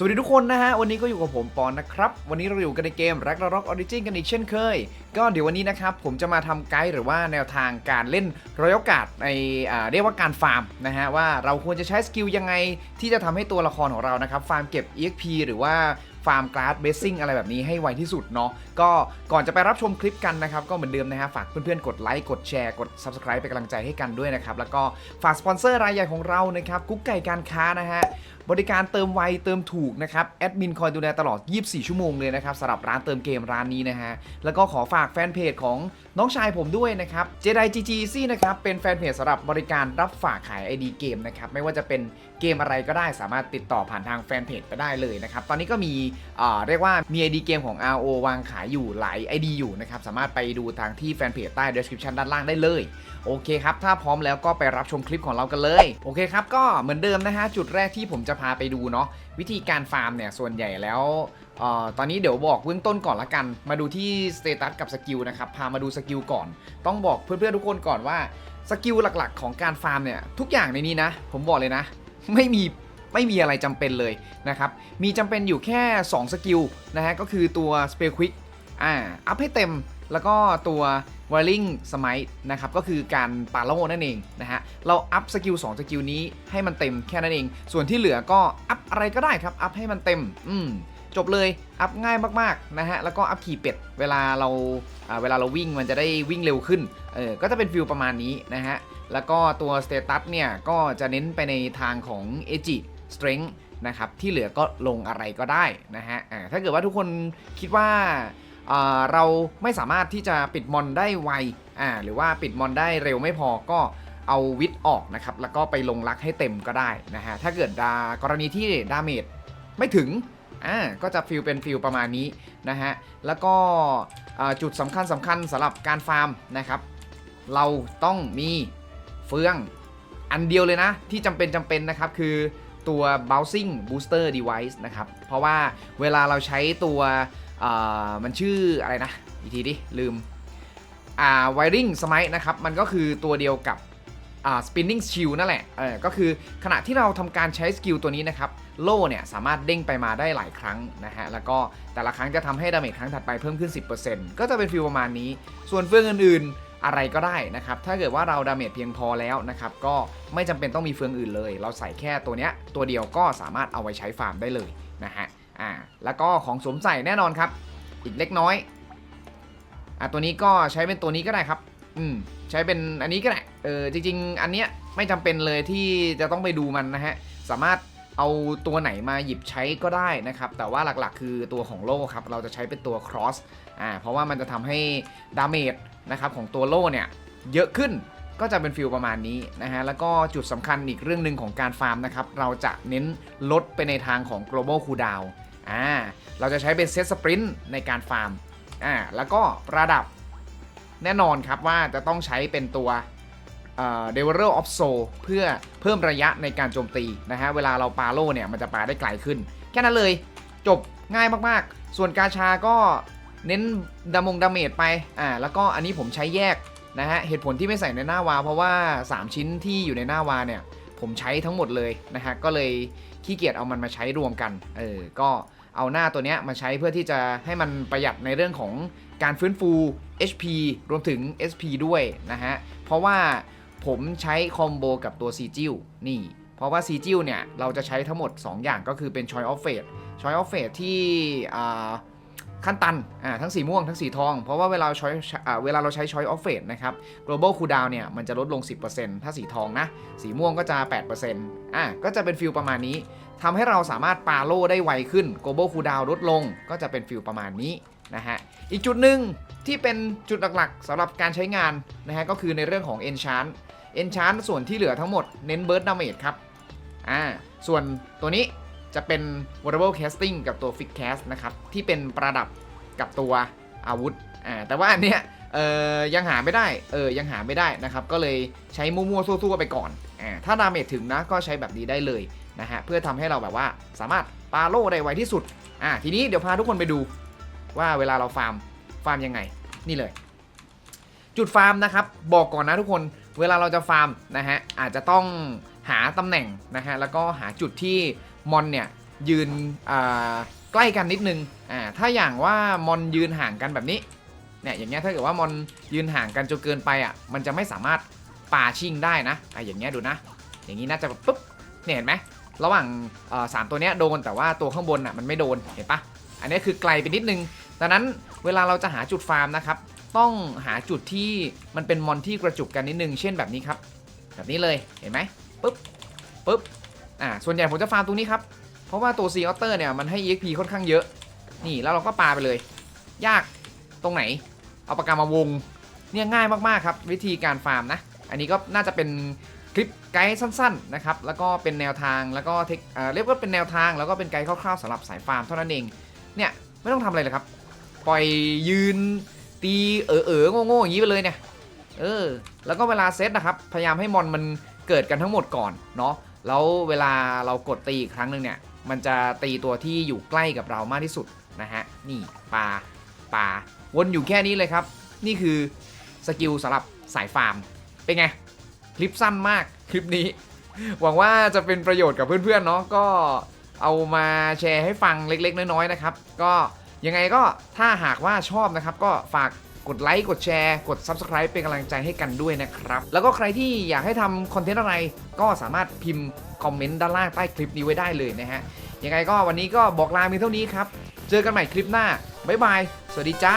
สวัสดีทุกคนนะฮะ วันนี้ก็อยู่กับผมปอนนะครับ วันนี้เราอยู่กันในเกม Ragnarok Origin กันอีกเช่นเคย ก็เดี๋ยววันนี้นะครับ ผมจะมาทำไกด์หรือว่าแนวทางการเล่นรอยัลการ์ดในอ่าเรียกว่าการฟาร์มนะฮะ ว่าเราควรจะใช้สกิลยังไงที่จะทำให้ตัวละครของเรานะครับ ฟาร์มเก็บ EXP หรือว่าฟาร์มกราดเบสซิ่งอะไรแบบนี้ให้ไวที่สุดเนาะก็ก่อนจะไปรับชมคลิปกันนะครับ ก็เหมือนเดิมนะฮะฝากเพื่อนๆ กดไลค์กดแชร์กด Subscribe เป็นกำลังใจให้กันด้วยนะครับ แล้วก็ฝากสปอนเซอร์รายใหญ่ของเรานะครับกุ๊กไก่การค้านะฮะบริการเติมไวเติมถูกนะครับแอดมินคอยดูแลตลอด 24 ชั่วโมงเลยนะครับสำหรับร้านเติมเกมร้านนี้นะฮะแล้วก็ขอฝากแฟนเพจของน้องชายผมด้วยนะครับ j e d i GG ซี่นะครับเป็นแฟนเพจสำหรับบริการรับฝากขาย ID เกมนะครับไม่ว่าจะเป็น เกมอะไรก็ได้สามารถติดต่อผ่านทางแฟนเพจไปได้เลยนะครับ ตอนนี้ก็มีเรียกว่ามี ID เกมของ RO วางขายอยู่หลาย ID อยู่นะครับ สามารถไปดูทางที่แฟนเพจใต้ description ด้านล่างได้เลย โอเคครับ ถ้าพร้อมแล้วก็ไปรับชมคลิปของเรากันเลย โอเคครับ ก็เหมือนเดิมนะฮะ จุดแรกที่ผมจะพาไปดูเนาะวิธีการฟาร์มเนี่ยส่วนใหญ่แล้วออตอนนี้เดี๋ยวบอกเบื้องต้นก่อนละกัน มาดูที่สเตตัสกับสกิลนะครับ พามาดูสกิลก่อน ต้องบอกเพื่อนๆทุกคนก่อนว่าสกิลหลักๆ ของการฟาร์มเนี่ยทุกอย่างในนี้นะ ผมบอกเลยนะ ไม่มีไม่มีอะไรจำเป็นเลยนะครับ มีจำเป็นอยู่แค่ 2 สกิลนะฮะ ก็คือตัว Spell Quick อ่า อัพให้เต็ม แล้วก็ตัว w i l i n g Smite นะครับ ก็คือการปาโลนั่นเองนะฮะ เราอัพสกิล2สกิลนี้ให้มันเต็มแค่นั้นเอง ส่วนที่เหลือก็อัพอะไรก็ได้ครับ อัพให้มันเต็ม อืมจบเลยอัพง่ายมากๆนะฮะ แล้วก็อัพขี่เป็ด เวลาเราอ่าเวลาเราวิ่งมันจะได้วิ่งเร็วขึ้น เออ ก็จะเป็นฟิลประมาณนี้นะฮะ แล้วก็ตัวสเตตัสเนี่ยก็จะเน้นไปในทางของ a g Strength นะครับที่เหลือก็ลงอะไรก็ได้นะฮะถ้าเกิดว่าทุกคนคิดว่าเราไม่สามารถที่จะปิดมอนได้ไวหรือว่าปิดมอนได้เร็วไม่พอก็เอาวิทออกนะครับแล้วก็ไปลงลักให้เต็มก็ได้นะฮะถ้าเกิดดากรณีที่ดาเมจไม่ถึงอ่าก็จะฟิลเป็นฟิลประมาณนี้นะฮะแล้วก็จุดสำคัญสำคัญสำหรับการฟาร์มนะครับ เราต้องมี เฟือง อันเดียวเลยนะ ที่จำเป็นจำเป็นนะครับคือตัว bouncing booster device นะครับ เพราะว่าเวลาเราใช้ตัวมันชื่ออะไรนะ อีกทีดิ ลืมอ่า wiring smite นะครับ มันก็คือตัวเดียวกับอ่า spinning shield นั่นแหละเออก็คือขณะที่เราทำการใช้สกิลตัวนี้นะครับ โล่เนี่ย สามารถเด้งไปมาได้หลายครั้งนะฮะ แล้วก็แต่ละครั้งจะทำให้ดาเมจครั้งถัดไปเพิ่มขึ้น 10%ก็จะเป็นฟิลประมาณนี้ ส่วนเฟืองอื่นๆ อะไรก็ได้นะครับ ถ้าเกิดว่าเราดาเมจเพียงพอแล้วนะครับ ก็ไม่จำเป็นต้องมีเฟืองอื่นเลย เราใส่แค่ตัวเนี้ยตัวเดียวก็สามารถเอาไว้ใช้ฟาร์มได้เลยนะฮะ อ่า แล้วก็ของสวมใส่แน่นอนครับ อีกเล็กน้อย อะตัวนี้ก็ใช้เป็นตัวนี้ก็ได้ครับ อืม ใช้เป็นอันนี้ก็ได้ เออ จริง ๆ อันเนี้ยไม่จำเป็นเลยที่จะต้องไปดูมันนะฮะ สามารถ เอาตัวไหนมาหยิบใช้ก็ได้นะครับ แต่ว่าหลักๆ คือตัวของโล่ครับ เราจะใช้เป็นตัว cross อ่าเพราะว่ามันจะทำให้ดาเมจนะครับของตัวโล่เนี่ยเยอะขึ้นก็จะเป็นฟิลประมาณนี้นะฮะ แล้วก็จุดสำคัญอีกเรื่องหนึ่งของการฟาร์มนะครับ เราจะเน้นลดไปในทางของ global cooldown อ่า เราจะใช้เป็นเซตสปรินต์ในการฟาร์ม อ่า แล้วก็ระดับแน่นอนครับว่าจะต้องใช้เป็นตัว เอ่อ d e v o r of Soul เพื่อเพิ่มระยะในการโจมตีนะฮะเวลาเราปาโลเนี่ยมันจะปาได้ไกลขึ้น แค่นั้นเลยจบง่ายมากๆ ส่วนกาชาก็เน้นดามงดาเมจไปอ่าแล้วก็อันนี้ผมใช้แยกนะฮะเหตุผลที่ไม่ใส่ในหน้าวา เพราะว่า 3 ชิ้นที่อยู่ในหน้าวาเนี่ยผมใช้ทั้งหมดเลยนะฮะก็เลยขี้เกียจเอามันมาใช้รวมกันเออก็เอาหน้าตัวเนี้ยมาใช้เพื่อที่จะให้มันประหยัดในเรื่องของการฟื้นฟู HP รวมถึง SP ด้วยนะฮะเพราะว่า ผมใช้คอมโบกับตัวซีจิลนี่ เพราะว่าซีจิลเนี่ย เราจะใช้ทั้งหมด 2 อย่างก็คือเป็น Choice of Fate Choice of Fate ที่ขั้นตันทั้งสีม่วงทั้งสีทอง เพราะว่าเวลาเราใช้อ่าเวลาเราใช้ Choice of Fate นะครับ global cooldown เนี่ย มันจะลดลง 10%ถ้าสีทองนะ สีม่วงก็จะ 8%อะก็จะเป็นฟิลประมาณนี้ทำให้เราสามารถปาโลได้ไวขึ้น global cooldown ลดลงก็จะเป็นฟิลประมาณนี้นะฮะ อีกจุดหนึ่งที่เป็นจุดหลักๆสำหรับการใช้งานนะฮะก็คือในเรื่องของ enchant enchant ส่วนที่เหลือทั้งหมดเน้น burst damage ครับอ่าส่วนตัวนี้จะเป็น variable casting กับตัว fix cast นะครับ ที่เป็นประดับกับตัวอาวุธอ่าแต่ว่าอันเนี้ยเอ่อยังหาไม่ได้เออยังหาไม่ได้นะครับ ก็เลยใช้มั่วๆซั่วๆไปก่อนอ่าถ้าดาเมจถึงนะก็ใช้แบบนี้ได้เลยนะฮะเพื่อทำให้เราแบบว่าสามารถปาโล่ได้ไวที่สุดอ่าทีนี้เดี๋ยวพาทุกคนไปดูว่าเวลาเราฟาร์มฟาร์มยังไง นี่เลย จุดฟาร์มนะครับ บอกก่อนนะทุกคน เวลาเราจะฟาร์มนะฮะอาจจะต้องหาตำแหน่งนะฮะแล้วก็หาจุดที่มอนเนี่ยยืนใกล้กันนิดนึงอ่าถ้าอย่างว่ามอนยืนห่างกันแบบนี้เนี่ยอย่างเงี้ยถ้าเกิดว่ามอนยืนห่างกันจนเกินไปอะมันจะไม่สามารถป่าชิงได้นะอะอย่างเงี้ยดูนะ อย่างนี้น่าจะปุ๊บเนี่ยเห็นไหมระหว่างสามตัวเนี้ยโดนแต่ว่าตัวข้างบนอะมันไม่โดนเห็นปะอันนี้คือไกลไปนิดนึงดังนั้นเวลาเราจะหาจุดฟาร์มนะครับ ต้องหาจุดที่มันเป็นมอนที่กระจุกกันนิดนึง เช่นแบบนี้ครับ แบบนี้เลยเห็นไหมปุ๊บปุ๊บอ่าส่วนใหญ่ผมจะฟาร์มตรงนี้ครับ เพราะว่าตัวซีออเตอร์เนี่ยมันให้ EXP ค่อนข้างเยอะ นี่แล้วเราก็ปาไปเลย ยากตรงไหน เอาปากกามาวงเนี่ยง่ายมากๆครับ วิธีการฟาร์มนะ อันนี้ก็น่าจะเป็นคลิปไกด์สั้นๆนะครับแล้วก็เป็นแนวทางแล้วก็เทคเอ่อเรียกว่าเป็นแนวทางแล้วก็เป็นไกด์คร่าวๆสำหรับสายฟาร์มเท่านั้นเองเนี่ยไม่ต้องทำอะไรเลยครับ ปล่อยยืน ตีเออเออโง่ๆอย่างนี้ไปเลยเนี่ยเออแล้วก็เวลาเซตนะครับ พยายามให้มอนมันเกิดกันทั้งหมดก่อนเนาะแล้วเวลาเรากดตีอีกครั้งหนึ่งเนี่ยมันจะตีตัวที่อยู่ใกล้กับเรามากที่สุดนะฮะนี่ปลาปลาวนอยู่แค่นี้เลยครับ นี่คือสกิลสำหรับสายฟาร์ม เป็นไง คลิปสั้นมากคลิปนี้ หวังว่าจะเป็นประโยชน์กับเพื่อนๆเนาะก็เอามาแชร์ให้ฟังเล็กๆ น้อยๆนะครับ ก็ ยังไงก็ถ้าหากว่าชอบนะครับก็ฝากกดไลค์กดแชร์ กด Subscribe เป็นกำลังใจให้กันด้วยนะครับ แล้วก็ใครที่อยากให้ทำคอนเทนต์อะไร ก็สามารถพิมพ์คอมเมนต์ด้านล่างใต้คลิปนี้ไว้ได้เลยนะฮะ ยังไงก็วันนี้ก็บอกลาเพียงเท่านี้ครับ เจอกันใหม่คลิปหน้า บ๊ายบาย สวัสดีจ้า